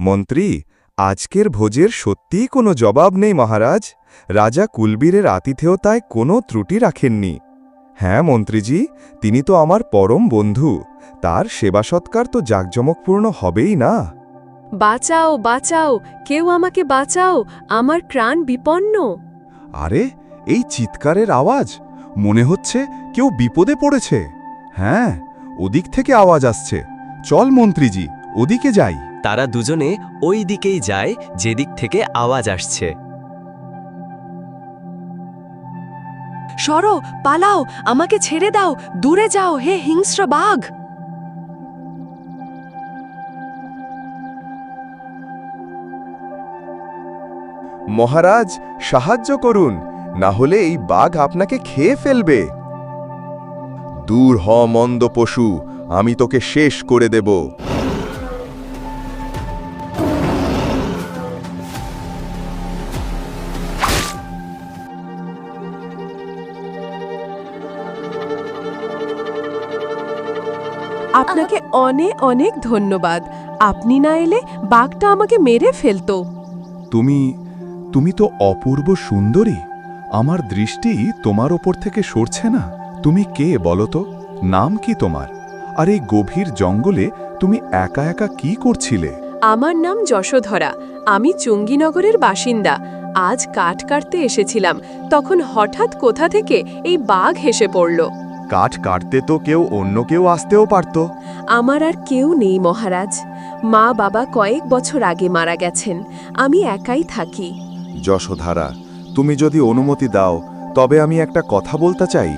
মন্ত্রী আজকের ভোজের সত্যিই কোনো জবাব নেই মহারাজ। রাজা কুলবীরের আতিথেয়তায় কোনো ত্রুটি রাখেননি। হ্যাঁ মন্ত্রীজি তিনি তো আমার পরম বন্ধু। তার সেবা সৎকার তো জাঁকজমকপূর্ণ হবেই না। বাঁচাও বাঁচাও কেউ আমাকে বাঁচাও আমার প্রাণ বিপন্ন। আরে এই চিৎকারের আওয়াজ মনে হচ্ছে কেউ বিপদে পড়েছে। হ্যাঁ ওদিক থেকে আওয়াজ আসছে। চল মন্ত্রীজি ওদিকে যাই। তারা দুজনে ওই দিকেই যায় যেদিক থেকে আওয়াজ আসছে। সরো পালাও আমাকে ছেড়ে দাও দূরে যাও হে হিংস্র বাঘ! মহারাজ সাহায্য করুন না হলে এই বাঘ আপনাকে খেয়ে ফেলবে। দূর হ মন্দ পশু আমি তোকে শেষ করে দেব। আপনাকে অনেক অনেক ধন্যবাদ। আপনি না এলে বাঘটা আমাকে মেরে ফেলতো। তুমি তুমি তো অপূর্ব সুন্দরী। আমার দৃষ্টি তোমার ওপর থেকে সরছে না। তুমি কে বলো তো? নাম কি তোমার? আর এই গভীর জঙ্গলে তুমি একা একা কি করছিলে? আমার নাম যশোধরা। আমি চুঙ্গিনগরের বাসিন্দা। আজ কাঠ কাটতে এসেছিলাম। তখন হঠাৎ কোথা থেকে এই বাঘ হেসে পড়ল। কাঠ কাটতে তো কেউ অন্য কেউ আসতেও পারত। আমার আর কেউ নেই মহারাজ। মা বাবা কয়েক বছর আগে মারা গেছেন। আমি একাই থাকি। যশোধারা তুমি যদি অনুমতি দাও তবে আমি একটা কথা বলতে চাই।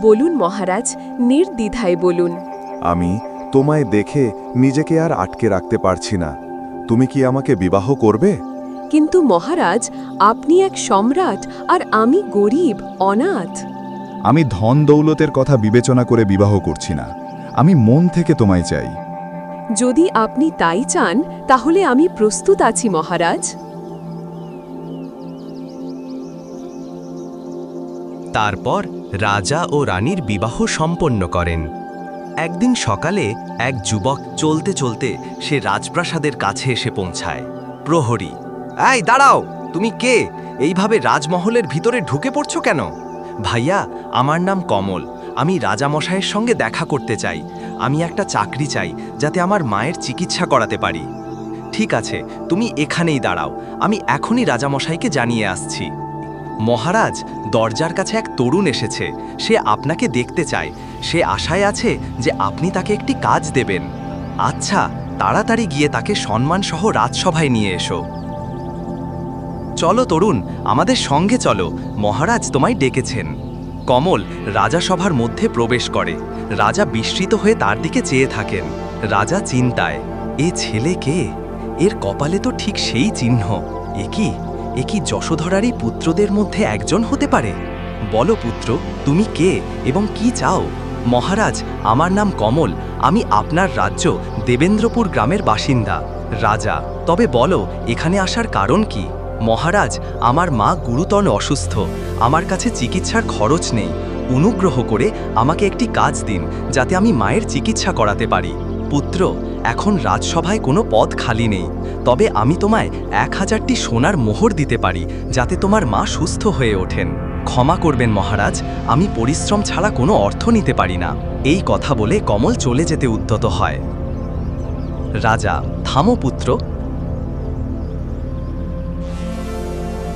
বলুন মহারাজ নির্দ্বিধায় বলুন। আমি তোমায় দেখে নিজেকে আর আটকে রাখতে পারছি না। তুমি কি আমাকে বিবাহ করবে? কিন্তু মহারাজ আপনি এক সম্রাট আর আমি গরিব অনাথ। আমি ধন দৌলতের কথা বিবেচনা করে বিবাহ করছি না। আমি মন থেকে তোমায় চাই। যদি আপনি তাই চান তাহলে আমি প্রস্তুত আছি মহারাজ। তারপর রাজা ও রানীর বিবাহ সম্পন্ন করেন। একদিন সকালে এক যুবক চলতে চলতে সে রাজপ্রাসাদের কাছে এসে পৌঁছায়। প্রহরী এই দাঁড়াও! তুমি কে? এইভাবে রাজমহলের ভিতরে ঢুকে পড়ছো কেন? ভাইয়া আমার নাম কমল। আমি রাজামশাইয়ের সঙ্গে দেখা করতে চাই। আমি একটা চাকরি চাই, যাতে আমার মায়ের চিকিৎসা করাতে পারি। ঠিক আছে, তুমি এখানেই দাঁড়াও। আমি এখনই রাজামশাইকে জানিয়ে আসছি। মহারাজ, দরজার কাছে এক তরুণ এসেছে। সে আপনাকে দেখতে চায়। সে আশায় আছে যে আপনি তাকে একটি কাজ দেবেন। আচ্ছা তাড়াতাড়ি গিয়ে তাকে সম্মানসহ রাজসভায় নিয়ে এসো। চলো তরুণ, আমাদের সঙ্গে চলো। মহারাজ তোমায় ডেকেছেন। কমল রাজাসভার মধ্যে প্রবেশ করে। রাজা বিস্মিত হয়ে তার দিকে চেয়ে থাকেন। রাজা চিন্তায়, এ ছেলে কে? এর কপালে তো ঠিক সেই চিহ্ন। এ কি? এ কি যশোধরারই পুত্রদের মধ্যে একজন হতে পারে? বলো পুত্র, তুমি কে এবং কি চাও? মহারাজ, আমার নাম কমল। আমি আপনার রাজ্য, দেবেন্দ্রপুর গ্রামের বাসিন্দা। রাজা, তবে বলো, এখানে আসার কারণ কি? মহারাজ, আমার মা গুরুতর অসুস্থ। আমার কাছে চিকিৎসার খরচ নেই। অনুগ্রহ করে আমাকে একটি কাজ দিন, যাতে আমি মায়ের চিকিৎসা করাতে পারি। পুত্র, এখন রাজসভায় কোনো পদ খালি নেই। তবে আমি তোমায় এক হাজারটি সোনার মোহর দিতে পারি, যাতে তোমার মা সুস্থ হয়ে ওঠেন। ক্ষমা করবেন মহারাজ, আমি পরিশ্রম ছাড়া কোনো অর্থ নিতে পারি না। এই কথা বলে কমল চলে যেতে উদ্যত হয়। রাজা, থামো পুত্র।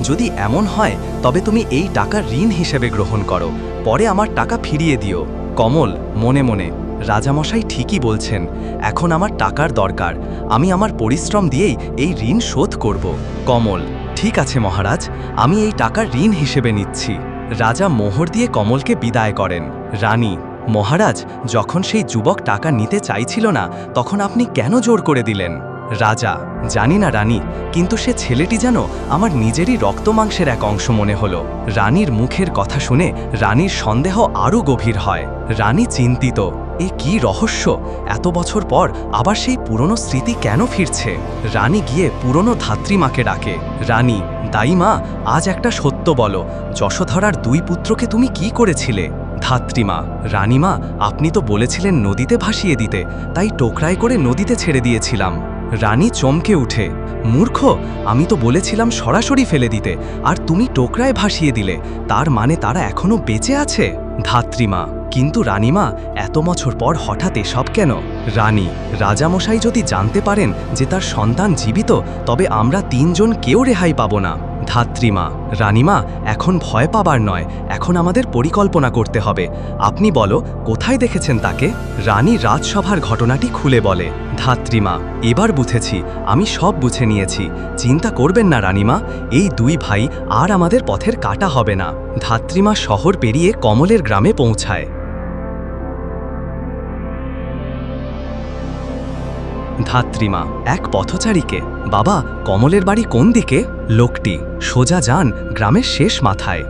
যদি এমন হয়, তবে তুমি এই টাকা ঋণ হিসেবে গ্রহণ করো। পরে আমার টাকা ফিরিয়ে দিও। কমল, মনে মনে, রাজামশাই ঠিকই বলছেন, এখন আমার টাকার দরকার। আমি আমার পরিশ্রম দিয়েই এই ঋণ শোধ করব। কমল, ঠিক আছে মহারাজ, আমি এই টাকা ঋণ হিসেবে নিচ্ছি। রাজা মোহর দিয়ে কমলকে বিদায় করেন। রানী, মহারাজ, যখন সেই যুবক টাকা নিতে চাইছিল না, তখন আপনি কেন জোর করে দিলেন? রাজা, জানি না রানী, কিন্তু সে ছেলেটি যেন আমার নিজেরই রক্তমাংসের এক অংশ মনে হলো। রানীর মুখের কথা শুনে রানীর সন্দেহ আরও গভীর হয়। রানী চিন্তিত, এ কি রহস্য? এত বছর পর আবার সেই পুরনো স্মৃতি কেন ফিরছে? রানী গিয়ে পুরনো ধাত্রীমাকে ডাকে। রানী দাইমা আজ একটা সত্য বলো, যশোধরার দুই পুত্রকে তুমি কি করেছিলে? ধাত্রীমা রানীমা আপনি তো বলেছিলেন নদীতে ভাসিয়ে দিতে, তাই টোকরায় করে নদীতে ছেড়ে দিয়েছিলাম। রানী চমকে উঠে, মূর্খ, আমি তো বলেছিলাম সরাসরি ফেলে দিতে, আর তুমি টোকরায় ভাসিয়ে দিলে, তার মানে তারা এখনও বেঁচে আছে? ধাত্রীমা, কিন্তু রানীমা, এত বছর পর হঠাৎ এসব কেন? রানী, রাজামশাই যদি জানতে পারেন যে তার সন্তান জীবিত, তবে আমরা তিনজন কেউ রেহাই পাব না। ধাত্রীমা, রানীমা, এখন ভয় পাবার নয়, এখন আমাদের পরিকল্পনা করতে হবে। আপনি বলো, কোথায় দেখেছেন তাকে? রানী রাজসভার ঘটনাটি খুলে বলে, ধাত্রীমা, এবার বুঝেছি, আমি সব বুঝে নিয়েছি, চিন্তা করবেন না রানীমা, এই দুই ভাই আর আমাদের পথের কাটা হবে না। ধাত্রীমা শহর পেরিয়ে কমলের গ্রামে পৌঁছায়। ধাত্রীমা, এক পথচারীকে। বাবা, কমলের বাড়ি কোন দিকে? লোকটি, সোজা যান গ্রামের শেষ মাথায়।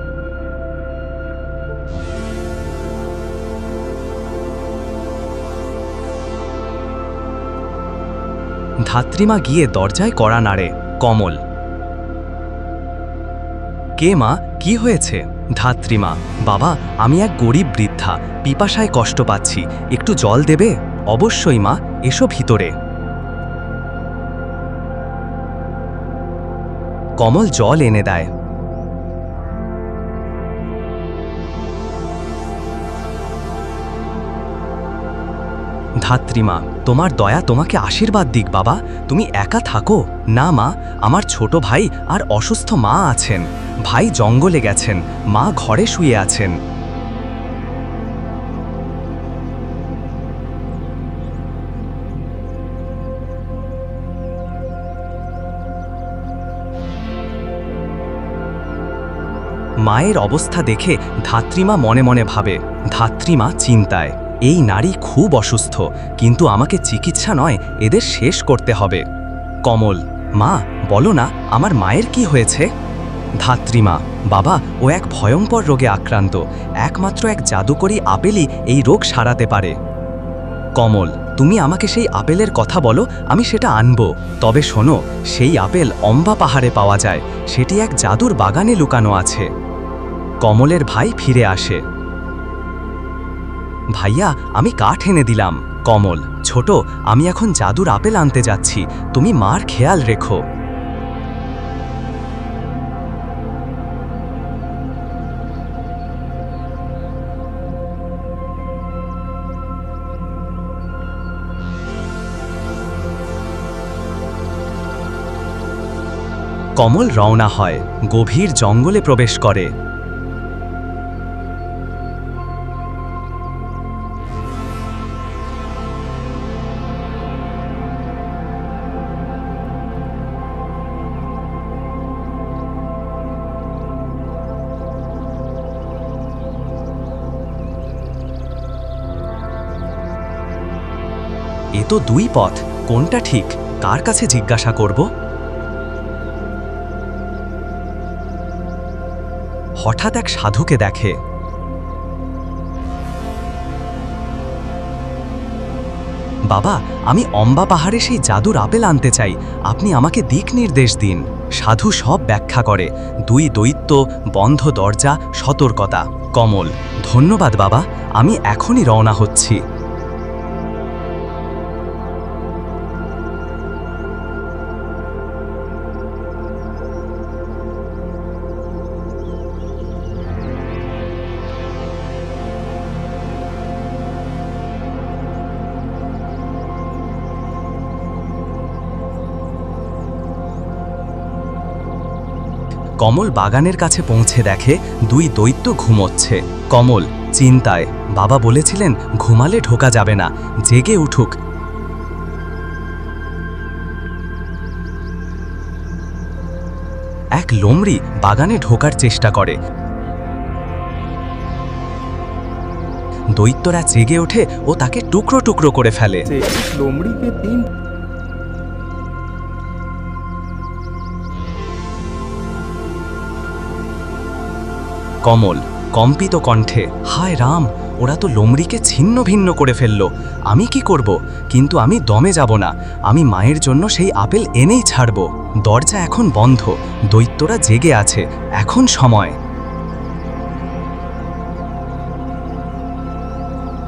ধাত্রীমা গিয়ে দরজায় কড়া নাড়ে, কমল। কে মা? কি হয়েছে? ধাত্রীমা, বাবা, আমি এক গরিব বৃদ্ধা, পিপাসায় কষ্ট পাচ্ছি, একটু জল দেবে? অবশ্যই মা, এসো ভিতরে। কমল জল এনে দেয়। ধাত্রীমা তোমার দয়া তোমাকে আশীর্বাদ দিক বাবা। তুমি একা থাকো। না মা, আমার ছোট ভাই আর অসুস্থ মা আছেন। ভাই জঙ্গলে গেছেন। মা ঘরে শুয়ে আছেন। মায়ের অবস্থা দেখে ধাত্রীমা মনে মনে ভাবে, ধাত্রীমা চিন্তায়, এই নারী খুব অসুস্থ, কিন্তু আমাকে চিকিৎসা নয়, এদের শেষ করতে হবে। কমল, মা, বলো না, আমার মায়ের কি হয়েছে? ধাত্রীমা, বাবা, ও এক ভয়ঙ্কর রোগে আক্রান্ত, একমাত্র এক জাদুকরী আপেলই এই রোগ সারাতে পারে। কমল, তুমি আমাকে সেই আপেলের কথা বলো, আমি সেটা আনব। তবে শোনো, সেই আপেল অম্বা পাহাড়ে পাওয়া যায়, সেটি এক জাদুর বাগানে লুকানো আছে। কমলের ভাই ফিরে আসে। ভাইয়া, আমি কাঠ এনে দিলাম। কমল, ছোট, আমি এখন জাদুর আপেল আনতে যাচ্ছি। তুমি মার খেয়াল রেখো। কমল রওনা হয়। গভীর জঙ্গলে প্রবেশ করে। তো দুই পথ, কোনটা ঠিক? কার কাছে জিজ্ঞাসা করব? হঠাৎ এক সাধুকে দেখে। বাবা, আমি অম্বা পাহাড়ে সেই জাদুর আপেল আনতে চাই। আপনি আমাকে দিক নির্দেশ দিন। সাধু সব ব্যাখ্যা করে। দুই দৈত্য, বন্ধ দরজা, সতর্কতা। কমল, ধন্যবাদ বাবা, আমি এখনই রওনা হচ্ছি। কমল বাগানের কাছে পৌঁছে দেখে দুই দৈত্য ঘুমোচ্ছে। কমল, চিন্তায়, বাবা বলেছিলেন, ঘুমালে ঢোকা যাবে না, জেগে উঠুক। এক লোমড়ি বাগানে ঢোকার চেষ্টা করে। দৈত্যরা জেগে ওঠে ও তাকে টুকরো টুকরো করে ফেলে। লোমড়িকে তিন কমল, কম্পিত কণ্ঠে, হায় রাম, ওরা তো লোমড়িকে ছিন্ন ভিন্ন করে ফেলল। আমি কি করব? কিন্তু আমি দমে যাব না। আমি মায়ের জন্য সেই আপেল এনেই ছাড়ব। দরজা এখন বন্ধ। দৈত্যরা জেগে আছে। এখন সময়।